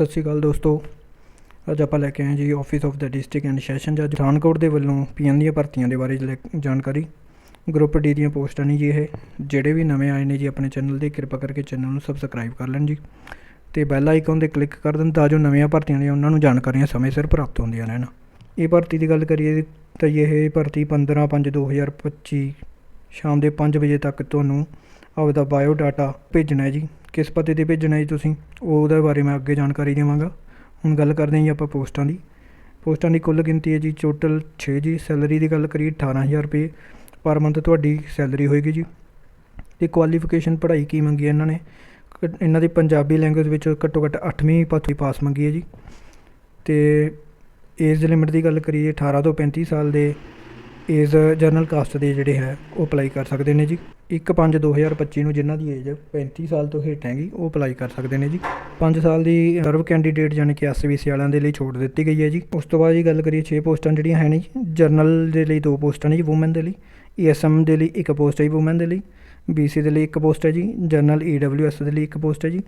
ਸਤਿ ਸ਼੍ਰੀ ਅਕਾਲ ਦੋਸਤੋ। ਅੱਜ ਆਪਾਂ ਲੈ ਕੇ ਆਏ ਜੀ office of the district and session ਜੱਜ। ਪਠਾਨਕੋਟ ਦੇ ਵੱਲੋਂ ਪੀਐਨ ਦੀਆਂ ਭਰਤੀਆਂ ਦੇ ਬਾਰੇ ਲੈ- ਜਾਣਕਾਰੀ। ਗਰੁੱਪ ਡੀ ਦੀਆਂ ਪੋਸਟਾਂ ਨੇ ਜੀ ਇਹ। ਜਿਹੜੇ ਵੀ ਨਵੇਂ ਆਏ ਨੇ ਜੀ ਆਪਣੇ ਚੈਨਲ ਤੇ, ਕਿਰਪਾ ਕਰਕੇ ਚੈਨਲ ਨੂੰ ਸਬਸਕ੍ਰਾਈਬ ਕਰ ਲੈਣ ਜੀ। ਤੇ ਬੈਲ ਆਈਕਨ ਤੇ ਕਲਿੱਕ ਕਰ ਦੇਣ ਤਾਂ ਜੋ ਨਵੀਆਂ ਭਰਤੀਆਂ ਨੇ ਉਹਨਾਂ ਨੂੰ ਜਾਣਕਾਰੀਆਂ ਸਮੇਂ ਸਿਰ ਪ੍ਰਾਪਤ ਹੁੰਦੀਆਂ ਰਹਿਣ। ਇਹ ਭਰਤੀ ਦੀ ਗੱਲ ਕਰੀਏ ਤਾਂ ਇਹ ਭਰਤੀ 15 5 2025 ਸ਼ਾਮ ਦੇ 5 ਵਜੇ ਤੱਕ ਤੁਹਾਨੂੰ ਆਪਦਾ ਬਾਇਓ ਡਾਟਾ ਭੇਜਣਾ ਹੈ ਜੀ। ਕਿਸ ਪਤੇ ਤੇ ਭੇਜਣਾ ਜੀ ਤੁਸੀਂ? ਉਹਦੇ ਬਾਰੇ ਮੈਂ ਅੱਗੇ ਜਾਣਕਾਰੀ ਦੇਵਾਂਗਾ। ਹੁਣ ਗੱਲ ਕਰਦੇ ਹਾਂ ਜੀ ਆਪਾਂ ਪੋਸਟਾਂ ਦੀ। ਪੋਸਟਾਂ ਦੀ ਕੁੱਲ ਗਿਣਤੀ ਹੈ ਜੀ ਟੋਟਲ 6 ਜੀ। ਸੈਲਰੀ ਦੀ ਗੱਲ ਕਰੀਏ 18000 ਰੁਪਏ ਪਰ ਮੰਥ ਤੁਹਾਡੀ ਸੈਲਰੀ ਹੋਏਗੀ ਜੀ। ਤੇ ਕੁਆਲੀਫਿਕੇਸ਼ਨ ਪੜ੍ਹਾਈ ਕੀ ਮੰਗੀ ਹੈ ਇਹਨਾਂ ਨੇ? ਘ- ਇਹਨਾਂ ਦੀ ਪੰਜਾਬੀ ਲੈਂਗੁਏਜ ਵਿੱਚ ਘੱਟੋ ਘੱਟ 8ਵੀਂ ਪਾਥੀ ਪਾਸ ਮੰਗੀ ਹੈ ਜੀ। ਤੇ ਏਜ ਲਿਮਿਟ ਦੀ ਗੱਲ ਕਰੀਏ 18 ਤੋਂ 35 ਸਾਲ ਦੇ ਏਜ ਜਨਰਲ ਕਾਸਟ ਦੇ ਜਿਹੜੇ ਹੈ, ਉਹ ਅਪਲਾਈ ਕਰ ਸਕਦੇ ਨੇ ਜੀ। 1/5/2025 ਨੂੰ ਜਿਨ੍ਹਾਂ ਦੀ ਏਜ 35 ਸਾਲ ਤੋਂ ਹੇਠ ਹੈਗੀ, ਉਹ ਅਪਲਾਈ ਕਰ ਸਕਦੇ ਨੇ ਜੀ। 5 ਸਾਲ ਦੀ ਸਰਵ ਕੈਂਡੀਡੇਟ ਯਾਨੀ ਕਿ ਐਸਬੀਸੀ ਵਾਲਿਆਂ ਦੇ ਲਈ ਛੋਟ ਦਿੱਤੀ ਗਈ ਹੈ ਜੀ। ਉਸ ਤੋਂ ਬਾਅਦ ਜੀ ਗੱਲ ਕਰੀਏ 6 ਪੋਸਟਾਂ ਜਿਹੜੀਆਂ ਹੈ ਨੇ ਜੀ ਜਨਰਲ ਦੇ ਲਈ ਦੋ ਪੋਸਟਾਂ ਨੇ ਜੀ ਔਮਨ ਦੇ ਲਈ। ਈਐਸਐਮ ਦੇ ਲਈ ਇੱਕ ਪੋਸਟ ਹੈ ਜੀ ਔਮਨ ਦੇ ਲਈ। ਬੀਸੀ ਦੇ ਲਈ ਇੱਕ ਪੋਸਟ ਹੈ ਜੀ ਜਨਰਲ ਈਡਬਲਯੂਐਸ ਦੇ ਲਈ ਇੱਕ ਪੋਸਟ ਹੈ ਜੀ।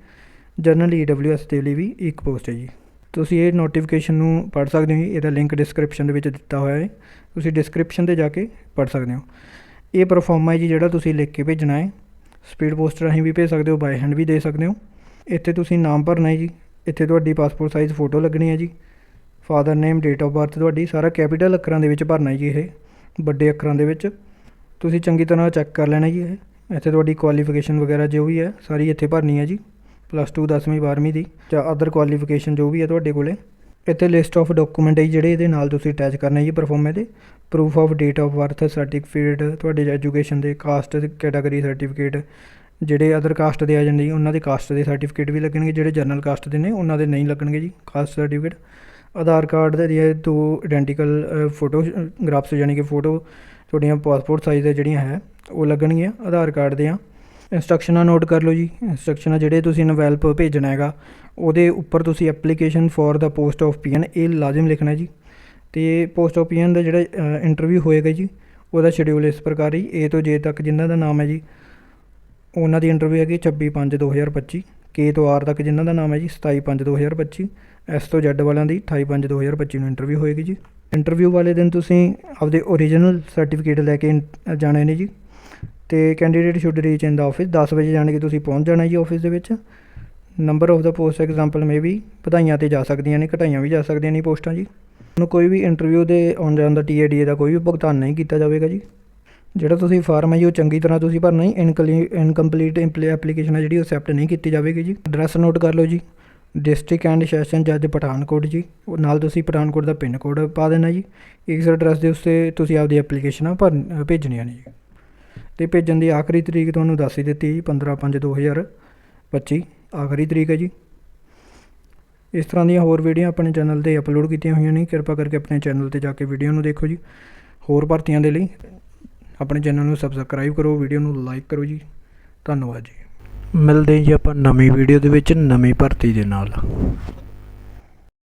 ਜਨਰਲ ਈਡਬਲਯੂਐਸ ਦੇ ਲਈ ਵੀ ਇੱਕ ਪੋਸਟ ਹੈ ਜੀ। ਤੁਸੀਂ ਇਹ ਨੋਟੀਫਿਕੇਸ਼ਨ ਨੂੰ ਪੜ੍ਹ ਸਕਦੇ ਹੋ ਜੀ, ਇਹਦਾ ਲਿੰਕ ਡਿਸਕ੍ਰਿਪਸ਼ਨ ਦੇ ਵਿੱਚ ਦਿੱਤਾ ਹੋਇਆ ਹੈ। ਤੁਸੀਂ ਡਿਸਕ੍ਰਿਪਸ਼ਨ ਤੇ ਜਾ ਕੇ ਪੜ੍ਹ ਸਕਦੇ ਹੋ। ਇਹ ਪਰਫਾਰਮਾ ਹੈ ਜੀ, ਜਿਹੜਾ ਤੁਸੀਂ ਲਿਖ ਕੇ ਭੇਜਣਾ ਹੈ। ਸਪੀਡ ਪੋਸਟ ਰਾਹੀਂ ਵੀ ਭੇਜ ਸਕਦੇ ਹੋ ਬਾਈ ਹੈਂਡ ਵੀ ਦੇ ਸਕਦੇ ਹੋ। ਇੱਥੇ ਤੁਸੀਂ ਨਾਮ ਭਰਨਾ ਹੈ ਜੀ। ਇੱਥੇ ਤੁਹਾਡੀ ਪਾਸਪੋਰਟ ਸਾਈਜ਼ ਫੋਟੋ ਲੱਗਣੀ ਹੈ ਜੀ। Father name date of birth ਤੁਹਾਡੀ ਸਾਰਾ ਕੈਪੀਟਲ ਅੱਖਰਾਂ ਦੇ ਵਿੱਚ ਭਰਨਾ ਹੈ ਜੀ ਇਹ। ਵੱਡੇ ਅੱਖਰਾਂ ਦੇ ਵਿੱਚ। ਤੁਸੀਂ ਚੰਗੀ ਤਰ੍ਹਾਂ ਚੈੱਕ ਕਰ ਲੈਣਾ ਜੀ ਇਹ। ਇੱਥੇ ਤੁਹਾਡੀ ਕੁਆਲੀਫਿਕੇਸ਼ਨ ਵਗੈਰਾ ਜੋ ਵੀ ਹੈ, ਸਾਰੀ ਇੱਥੇ ਭਰਨੀ ਹੈ ਜੀ। ਪਲੱਸ 2 10ਵੀਂ 12ਵੀਂ ਦੀ, ਜਾਂ ਅਦਰ ਕੁਆਲੀਫਿਕੇਸ਼ਨ ਜੋ ਵੀ ਹੈ ਤੁਹਾਡੇ ਕੋਲੇ, ਇੱਥੇ ਲਿਸਟ ਆਫ ਡਾਕੂਮੈਂਟ ਹੈ ਜੀ ਜਿਹੜੇ ਇਹਦੇ ਨਾਲ ਤੁਸੀਂ ਅਟੈਚ ਕਰਨੇ ਜੀ ਪਰਫਾਰਮੇ ਦੇ proof of date of birth certificate ਤੁਹਾਡੇ ਐਜੂਕੇਸ਼ਨ ਦੇ ਕਾਸਟ ਕੈਟਾਗਰੀ ਸਰਟੀਫਿਕੇਟ ਜਿਹੜੇ ਅਦਰ ਕਾਸਟ ਦੇ ਆ ਜਾਂਦੇ ਜੀ, ਉਹਨਾਂ ਦੇ ਕਾਸਟ ਦੇ ਸਰਟੀਫਿਕੇਟ ਵੀ ਲੱਗਣਗੇ, ਜਿਹੜੇ ਜਨਰਲ ਕਾਸਟ ਦੇ ਨੇ, ਉਹਨਾਂ ਦੇ ਨਹੀਂ ਲੱਗਣਗੇ ਜੀ ਕਾਸਟ ਸਰਟੀਫਿਕੇਟ ਆਧਾਰ ਕਾਰਡ ਦੇ ਇਹ ਦੋ ਆਇਡੈਂਟੀਕਲ ਫੋਟੋਗ੍ਰਾਫਸ ਯਾਨੀ ਕਿ ਫੋਟੋ ਤੁਹਾਡੀਆਂ ਪਾਸਪੋਰਟ ਸਾਈਜ਼ ਦੇ ਜਿਹੜੀਆਂ ਹੈ, ਉਹ ਲੱਗਣਗੀਆਂ, ਆਧਾਰ ਕਾਰਡ ਦੀਆਂ। ਇੰਸਟਰਕਸ਼ਨਾਂ ਨੋਟ ਕਰ ਲਓ ਜੀ। ਇੰਸਟਰਕਸ਼ਨਾਂ ਜਿਹੜੇ ਤੁਸੀਂ ਇਨਵੈਲਪ ਭੇਜਣਾ ਹੈਗਾ, ਉਹਦੇ ਉੱਪਰ ਤੁਸੀਂ application for the post of PN ਇਹ ਲਾਜ਼ਮ ਲਿਖਣਾ ਜੀ। ਤੇ ਪੋਸਟ ਆਫ ਪੀਐਨ ਦਾ ਜਿਹੜਾ ਇੰਟਰਵਿਊ ਹੋਏਗਾ ਜੀ, ਉਹਦਾ ਸ਼ਡਿਊਲ ਇਸ ਪ੍ਰਕਾਰ ਹੀ ਏ ਤੋਂ ਜੇ ਤੱਕ ਜਿਨ੍ਹਾਂ ਦਾ ਨਾਮ ਹੈ ਜੀ, ਉਹਨਾਂ ਦੀ ਇੰਟਰਵਿਊ ਹੈਗੀ 26/5/2025 ਕੇ ਤੋਂ ਆਰ ਤੱਕ ਜਿਨ੍ਹਾਂ ਦਾ ਨਾਮ ਹੈ ਜੀ 27/5/2025 ਐਸ ਤੋਂ ਜ਼ੈਡ ਵਾਲਿਆਂ ਦੀ 28/5/2025 ਨੂੰ ਇੰਟਰਵਿਊ ਹੋਏਗੀ ਜੀ। ਇੰਟਰਵਿਊ ਵਾਲੇ ਦਿਨ ਤੁਸੀਂ ਆਪਦੇ ਓਰੀਜਨਲ ਸਰਟੀਫਿਕੇਟ ਲੈ ਕੇ ਇਨ- ਜਾਣੇ ਨੇ ਜੀ। ਤੇ candidate should reach in the office 10 ਵਜੇ ਜਾਣ ਕੇ ਤੁਸੀਂ ਪਹੁੰਚ ਜਾਣਾ ਜੀ ਆਫਿਸ ਦੇ ਵਿੱਚ। Number of the post example ਮੇ ਵੀ ਵਧਾਈਆਂ ਤੇ ਜਾ ਸਕਦੀਆਂ ਨੇ, ਘਟਾਈਆਂ ਵੀ ਜਾ ਸਕਦੀਆਂ ਨੇ ਪੋਸਟਾਂ ਜੀ। ਤੁਹਾਨੂੰ ਕੋਈ ਵੀ ਇੰਟਰਵਿਊ ਦੇ ਆਉਣ ਜਾਣ ਦਾ ਟੀਏਡੀਏ ਦਾ ਕੋਈ ਵੀ ਭੁਗਤਾਨ ਨਹੀਂ ਕੀਤਾ ਜਾਵੇਗਾ ਜੀ। ਜਿਹੜਾ ਤੁਸੀਂ ਫਾਰਮ ਹੈ ਜੀ, ਉਹ ਚੰਗੀ ਤਰ੍ਹਾਂ ਤੁਸੀਂ ਭਰਨਾ ਹੀ ਇਨਕੰਪਲੀਟ ਐਪਲੀਕੇਸ਼ਨ ਹੈ ਜਿਹੜੀ, ਉਹ ਐਕਸੈਪਟ ਨਹੀਂ ਕੀਤੀ ਜਾਵੇਗੀ ਜੀ। ਐਡਰੈਸ ਨੋਟ ਕਰ ਲਓ ਜੀ। ਡਿਸਟ੍ਰਿਕਟ ਐਂਡ ਸੈਸ਼ਨ ਜੱਜ ਪਠਾਨਕੋਟ ਜੀ। ਉਹ ਨਾਲ ਤੁਸੀਂ ਪਠਾਨਕੋਟ ਦਾ ਪਿੰਨ ਕੋਡ ਪਾ ਦੇਣਾ ਜੀ। ਇਸ ਐਡਰੈਸ ਦੇ ਉੱਤੇ ਤੁਸੀਂ ਆਪਦੀ ਐਪਲੀਕੇਸ਼ਨਾਂ ਭਰ ਭੇਜਣੀਆਂ ਨੇ ਜੀ। ਤੇ ਭੇਜਣ ਦੀ ਆਖਰੀ ਤਰੀਕ ਤੁਹਾਨੂੰ ਦੱਸ ਹੀ ਦਿੱਤੀ ਜੀ 15 5 2025 ਆਖਰੀ ਤਰੀਕ ਹੈ ਜੀ। ਇਸ ਤਰ੍ਹਾਂ ਦੀਆਂ ਹੋਰ ਵੀਡੀਓ ਆਪਣੇ ਚੈਨਲ ਤੇ ਅਪਲੋਡ ਕੀਤੀਆਂ ਹੋਈਆਂ ਨੇ, ਕਿਰਪਾ ਕਰਕੇ ਆਪਣੇ ਚੈਨਲ ਤੇ ਜਾ ਕੇ ਵੀਡੀਓ ਨੂੰ ਦੇਖੋ ਜੀ। ਹੋਰ ਭਰਤੀਆਂ ਦੇ ਲਈ ਆਪਣੇ ਚੈਨਲ ਨੂੰ ਸਬਸਕ੍ਰਾਈਬ ਕਰੋ, ਵੀਡੀਓ ਨੂੰ ਲਾਈਕ ਕਰੋ ਜੀ। ਧੰਨਵਾਦ ਜੀ। ਮਿਲਦੇ ਜੀ ਆਪਾਂ ਨਵੀਂ ਵੀਡੀਓ ਦੇ ਵਿੱਚ, ਨਵੀਂ ਭਰਤੀ ਦੇ ਨਾਲ।